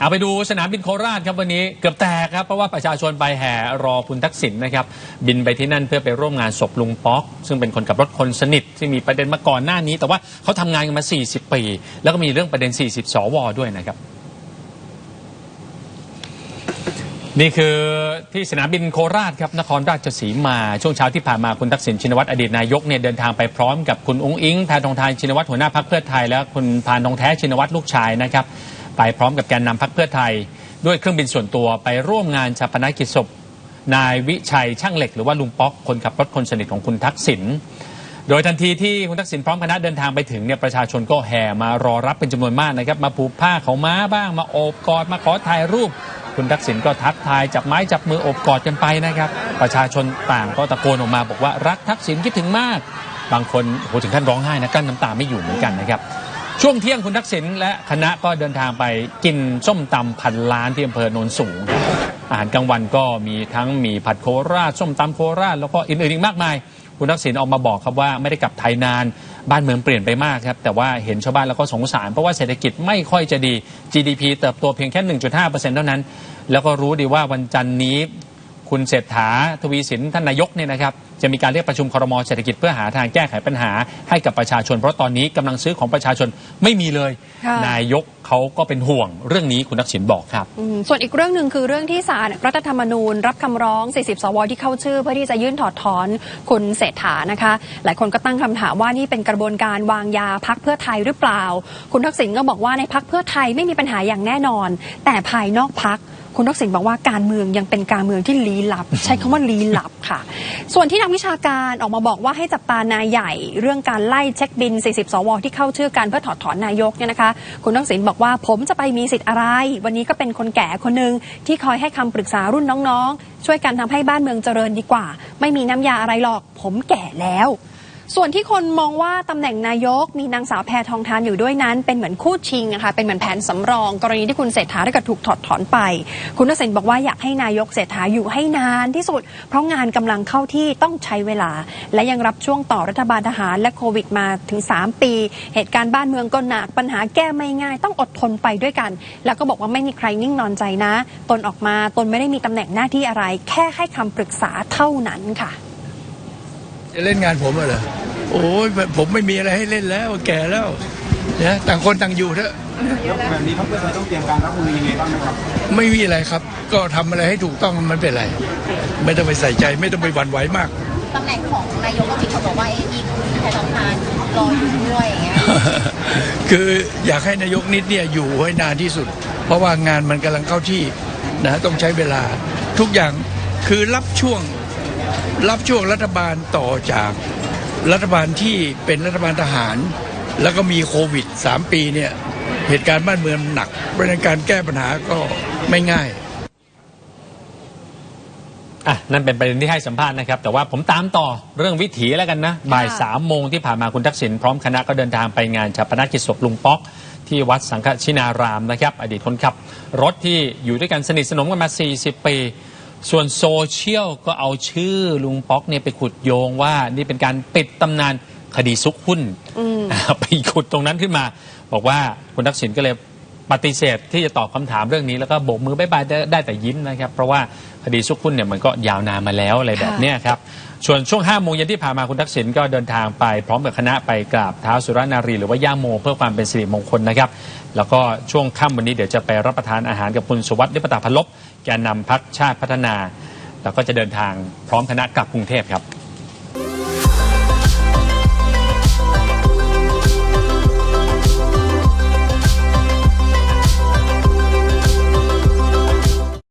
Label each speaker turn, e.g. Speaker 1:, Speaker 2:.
Speaker 1: เอาไปดูสนามบินโคราชครับวันนี้เกือบแตกครับเพราะว่าประชาชนไปแห่รอคุณทักษิณนะครับบินไปที่นั่นเพื่อไปร่วมงานศพลุงป๊อก ซึ่งเป็นคนขับรถคนสนิทที่มีประเด็นมาก่อนหน้านี้ แต่ว่าเขาทำงานกันมา 40 ปี แล้วก็มีเรื่องประเด็น 40 สวด้วยนะครับ นี่คือที่สนามบินโคราชครับนครราชสีมา ช่วงเช้าที่ผ่านมาคุณทักษิณชินวัตรอดีตนายกเนี่ยเดินทางไปพร้อมกับคุณอุ้งอิงแพทองทานชินวัตรหัวหน้าพักเพื่อไทยและคุณพานทองแท้ชินวัตรลูกชายนะครับ ไปพร้อมกับแกนนำพักเพื่อไทย ด้วยเครื่องบินส่วนตัวไปร่วมงานชาปนกิจศพ นายวิชัยช่างเหล็กหรือว่าลุงป๊อกคนขับรถคนสนิทของคุณทักษิณโดยทันทีที่คุณทักษิณพร้อมคณะเดินทางไปถึงเนี่ยประชาชนก็แห่มารอรับเป็นจำนวนมากนะครับ มาผูกผ้าเขาม้าบ้างมาโอบกอดมาขอถ่ายรูป คุณทักษิณก็ทักทายจับไม้จับมือโอบกอดกันไปนะครับ ประชาชนต่างก็ตะโกนออกมาบอกว่ารักทักษิณคิดถึงมาก บางคนโหถึงขั้นร้องไห้นะกั้นน้ำตาไม่อยู่เหมือนกันนะครับ ช่วงเที่ยงคุณทักษิณและคณะก็เดินทางไปกินส้มตำพันล้านที่อำเภอโนนสูงครับอาหารกลางวันก็มีทั้งหมีผัดโคราชส้มตำโคราชแล้วก็อื่นๆอีกมากมาย คุณทักษิณออกมาบอกครับว่าไม่ได้กลับไทยนานบ้านเมืองเปลี่ยนไปมากครับ แต่ว่าเห็นชาวบ้านแล้วก็สงสาร เพราะว่าเศรษฐกิจไม่ค่อยจะดี GDP เติบโตเพียงแค่ 1.5%เท่านั้น แล้วก็รู้ดีว่าวันจันทร์นี้ คุณเศรษฐาทวีสินท่านนายกเนี่ยนะครับจะมีการเรียกประชุมครมเศรษฐกิจเพื่อหาทางแก้ไขปัญหาให้กับประชาชน เพราะตอนนี้กำลังซื้อของประชาชนไม่มีเลย
Speaker 2: ค่ะ
Speaker 1: นายกเขาก็เป็นห่วงเรื่องนี้คุณทักษิณบอกครับ
Speaker 2: อืมส่วนอีกเรื่องหนึ่งคือเรื่องที่ศาลรัฐธรรมนูญ รับคำร้อง 40 สวที่เข้าชื่อ เพื่อที่จะยื่นถอดถอนคุณเศรษฐานะคะ หลายคนก็ตั้งคำถามว่านี่เป็นกระบวนการวางยาพักเพื่อไทยหรือเปล่า คุณทักษิณก็บอกว่าในพักเพื่อไทยไม่มีปัญหาอย่างแน่นอน แต่ภายนอกพัก คุณทักษิณบอกว่าการเมืองยังเป็นการเมืองที่ลี้ลับ ใช้คำว่าลี้ลับค่ะ ส่วนที่นักวิชาการออกมาบอกว่าให้จับตานายใหญ่ เรื่องการไล่เช็คบิน 40 สว ที่เข้าชื่อกันเพื่อถอดถอนนายกเนี่ยนะคะ คุณทักษิณบอกว่าผมจะไปมีสิทธิ์อะไร วันนี้ก็เป็นคนแก่คนหนึ่งที่คอยให้คำปรึกษารุ่นน้องๆ ช่วยกันทำให้บ้านเมืองเจริญดีกว่า ไม่มีน้ำยาอะไรหรอก ผมแก่แล้ว ส่วนที่คนมองว่าตำแหน่งนายกมีนางสาวแพทองทานอยู่ด้วยนั้น เป็นเหมือนคู่ชิงนะคะเป็นเหมือนแผนสำรอง กรณีที่คุณเศรษฐาได้กับถูกถอดถอนไป คุณทักษิณบอกว่าอยากให้นายกเศรษฐาอยู่ให้นานที่สุด เพราะงานกำลังเข้าที่ต้องใช้เวลา และยังรับช่วงต่อรัฐบาลทหารและโควิดมาถึง 3 ปี เหตุการณ์บ้านเมืองก็หนักปัญหาแก้ไม่ง่าย ต้องอดทนไปด้วยกัน แล้วก็บอกว่าไม่มีใครนิ่งนอนใจนะ ตนออกมาตนไม่ได้มีตำแหน่งหน้าที่อะไร แค่ให้คำปรึกษาเท่านั้นค่ะ
Speaker 3: จะเล่นงานผมเหรอโอ้ยผมไม่มีอะไรให้เล่นแล้วแก่แล้วนะต่างคนต่างอยู่เถอะ
Speaker 4: แบบนี้พรรคเพื่อไทยต้องเตรียมการรับมือยังไงบ้างไหมครับ
Speaker 3: ไม่มีอะไรครับ ก็ทำอะไรให้ถูกต้องมันเป็นไร ไม่ต้องไปใส่ใจไม่ต้องไปหวั่นไหวมาก
Speaker 5: ตำแหน่งของนายกก็มีคนบอกว่าเอ๊ะมีคุณแพทองทานรออยู่ด้วยอย่างเงี้ย
Speaker 3: คืออยากให้นายกนิดเนี่ยอยู่ให้นานที่สุด เพราะว่างานมันกำลังเข้าที่นะต้องใช้เวลาทุกอย่างคือรับช่วง รับช่วงรัฐบาลต่อจากรัฐบาลที่เป็นรัฐบาลทหาร แล้วก็มีโควิด 3 ปีเนี่ยเหตุการณ์บ้านเมืองหนักเพราะฉะนั้นการแก้ปัญหาก็ไม่ง่าย
Speaker 1: อะนั่นเป็นประเด็นที่ให้สัมภาษณ์นะครับ แต่ว่าผมตามต่อเรื่องวิถีแล้วกันนะบ่ายสามโมงที่ผ่านมาคุณทักษิณพร้อมคณะก็เดินทางไปงานชาปนกิจศพลุงป๊อก ที่วัดสังฆชินารามนะครับ อดีตคนขับ รถที่อยู่ด้วยกันสนิทสนมกันมา 40 ปี ส่วนโซเชียลก็เอาชื่อลุงป๊อกเนี่ยไปขุดโยงว่า นี่เป็นการปิดตำนานคดีซุกหุ้น ไปขุดตรงนั้นขึ้นมา บอกว่าคุณทักษิณก็เลย ปฏิเสธที่จะตอบคำถามเรื่องนี้แล้วก็โบกมือบายบายได้ได้แต่ยิ้มนะครับ เพราะว่าคดีซุกหุ้นเนี่ยมันก็ยาวนานมาแล้วอะไรแบบเนี้ยครับ ส่วนช่วง5้าโมงเย็นที่ผ่านมาคุณทักษิณก็เดินทางไปพร้อมกับคณะไปกราบเท้าสุรนารีหรือว่าย่าโม เพื่อความเป็นสิริมงคลนะครับ แล้วก็ช่วงค่ำวันนี้เดี๋ยวจะไปรับประทานอาหารกับคุณสุวัสดิ์ลิปตาพลบแกนนำพักชาติพัฒนา แล้วก็จะเดินทางพร้อมคณะกลับกรุงเทพครับ